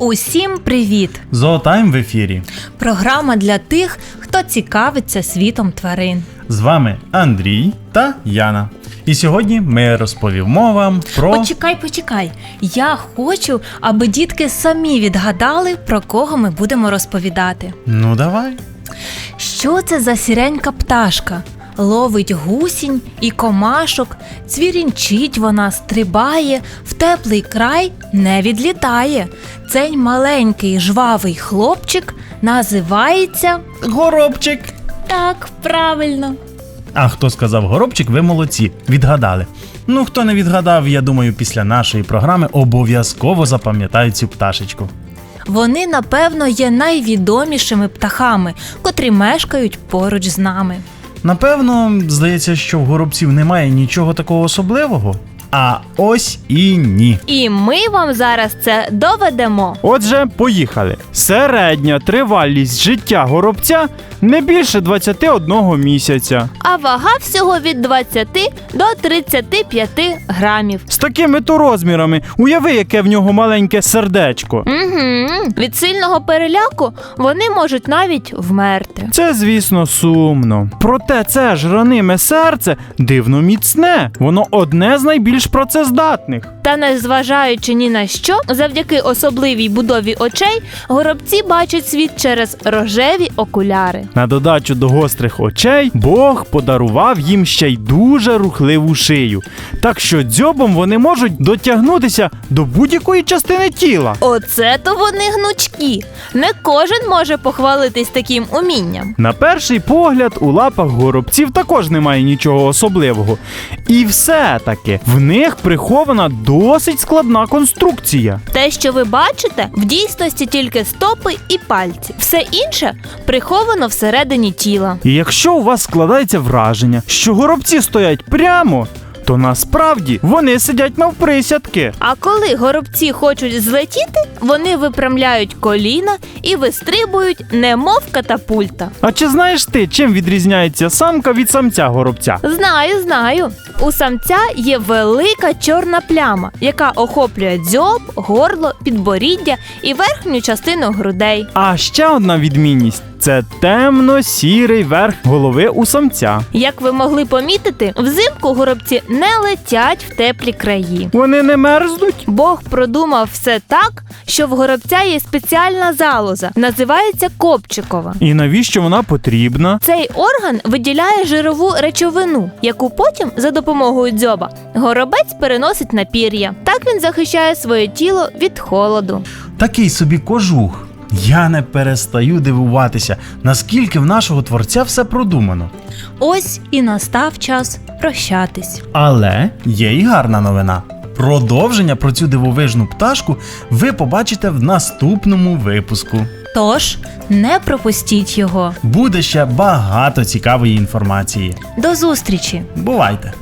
Усім привіт! Зоотайм в ефірі. Програма для тих, хто цікавиться світом тварин. З вами Андрій та Яна. І сьогодні ми розповімо вам про Почекай, почекай. Я хочу, аби дітки самі відгадали, про кого ми будемо розповідати. ну давай. Що це за сіренька пташка? Ловить гусінь і комашок, цвірінчить вона, стрибає, в теплий край не відлітає. Цей маленький жвавий хлопчик називається. Горобчик. Так, правильно. А хто сказав горобчик, ви молодці, відгадали. Ну, хто не відгадав, я думаю, після нашої програми обов'язково запам'ятають цю пташечку. Вони, напевно, є найвідомішими птахами, котрі мешкають поруч з нами. Напевно, здається, що в горобців немає нічого такого особливого. А ось і ні. І ми вам зараз це доведемо. Отже, поїхали. Середня тривалість життя горобця не більше 21 місяця. А вага всього від 20 до 35 грамів. З такими то розмірами, уяви, яке в нього маленьке сердечко. Угу. Від сильного переляку вони можуть навіть вмерти. Це, звісно, сумно. Проте це ж раниме серце дивно міцне. Воно одне з найбільш працездатних. Та незважаючи ні на що, завдяки особливій будові очей, горобці бачать світ через рожеві окуляри. На додачу до гострих очей Бог подарував їм ще й дуже рухливу шию. Так що дзьобом вони можуть дотягнутися до будь-якої частини тіла. Оце то вони гнучкі. Не кожен може похвалитись таким умінням. На перший погляд, у лапах горобців також немає нічого особливого. І все-таки в них прихована досить складна конструкція. Те, що ви бачите, в дійсності тільки стопи і пальці. Все інше приховано всередині тіла. І якщо у вас складається враження, що горобці стоять прямо, то насправді вони сидять навприсядки. А коли горобці хочуть злетіти, вони випрямляють коліна і вистрибують, немов катапульта. А чи знаєш ти, чим відрізняється самка від самця горобця? Знаю, знаю. У самця є велика чорна пляма, яка охоплює дзьоб, горло, підборіддя і верхню частину грудей. А ще одна відмінність це темно-сірий верх голови у самця. Як ви могли помітити, взимку горобці не летять в теплі краї. Вони не мерзнуть. Бог продумав все так, що в горобця є спеціальна залоза, називається копчикова. І навіщо вона потрібна? Цей орган виділяє жирову речовину, яку потім за допомогою дзьоба горобець переносить на пір'я. Так він захищає своє тіло від холоду. Такий собі кожух. Я не перестаю дивуватися, наскільки в нашого творця все продумано. Ось і настав час прощатись. Але є і гарна новина. Продовження про цю дивовижну пташку ви побачите в наступному випуску. Тож не пропустіть його. Буде ще багато цікавої інформації. До зустрічі! Бувайте!